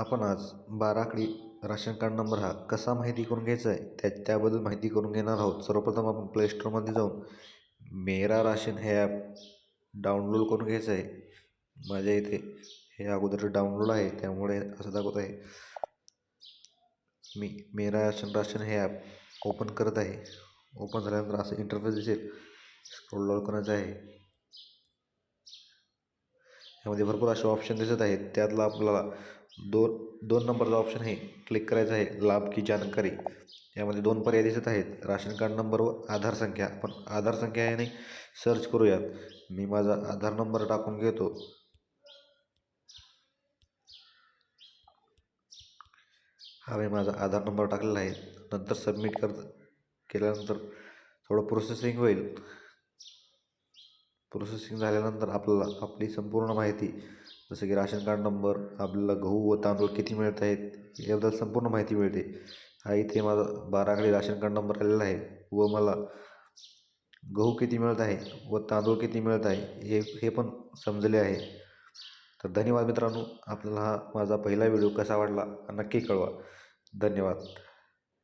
आपण आज बाराखडी राशन कार्ड नंबर हा कसा माहिती करून घ्यायचा आहे त्या त्याबद्दल माहिती करून घेणार आहोत. सर्वप्रथम आपण प्ले स्टोअरमध्ये जाऊन मेरा राशन हे ॲप डाउनलोड करून घ्यायचं आहे माझ्या इथे हे अगोदर डाउनलोड आहे त्यामुळे असं दाखवत आहे. मी मेरा राशन राशन हे ॲप ओपन करत आहे. ओपन झाल्यानंतर असं इंटरफेस दिसेल. स्क्रोल डाऊन करायचं आहे. यामध्ये भरपूर असे ऑप्शन दिसत आहेत. त्यातला आपल्याला दोन दोन नंबरचा ऑप्शन आहे क्लिक करायचा आहे. लाभ की जानकारी. यामध्ये दोन पर्याय दिसत आहेत. राशन कार्ड नंबर व आधार संख्या. आपण आधार संख्या याने सर्च करूयात. मी माझा आधार नंबर टाकून घेतो. हा मी माझा आधार नंबर टाकलेला आहे. नंतर सबमिट कर केल्यानंतर थोडं प्रोसेसिंग होईल. प्रोसेसिंग झाल्यानंतर आपल्याला आपली संपूर्ण माहिती जसं की राशन कार्ड नंबर आपल्याला गहू व तांदूळ किती मिळत आहेत याबद्दल संपूर्ण माहिती मिळते. हा इथे माझा बाराकडे राशन कार्ड नंबर आलेला आहे व मला गहू किती मिळत आहे व तांदूळ किती मिळत आहे हे हे पण समजले आहे. तर धन्यवाद मित्रांनो आपल्याला हा माझा पहिला व्हिडिओ कसा वाटला नक्की कळवा. धन्यवाद.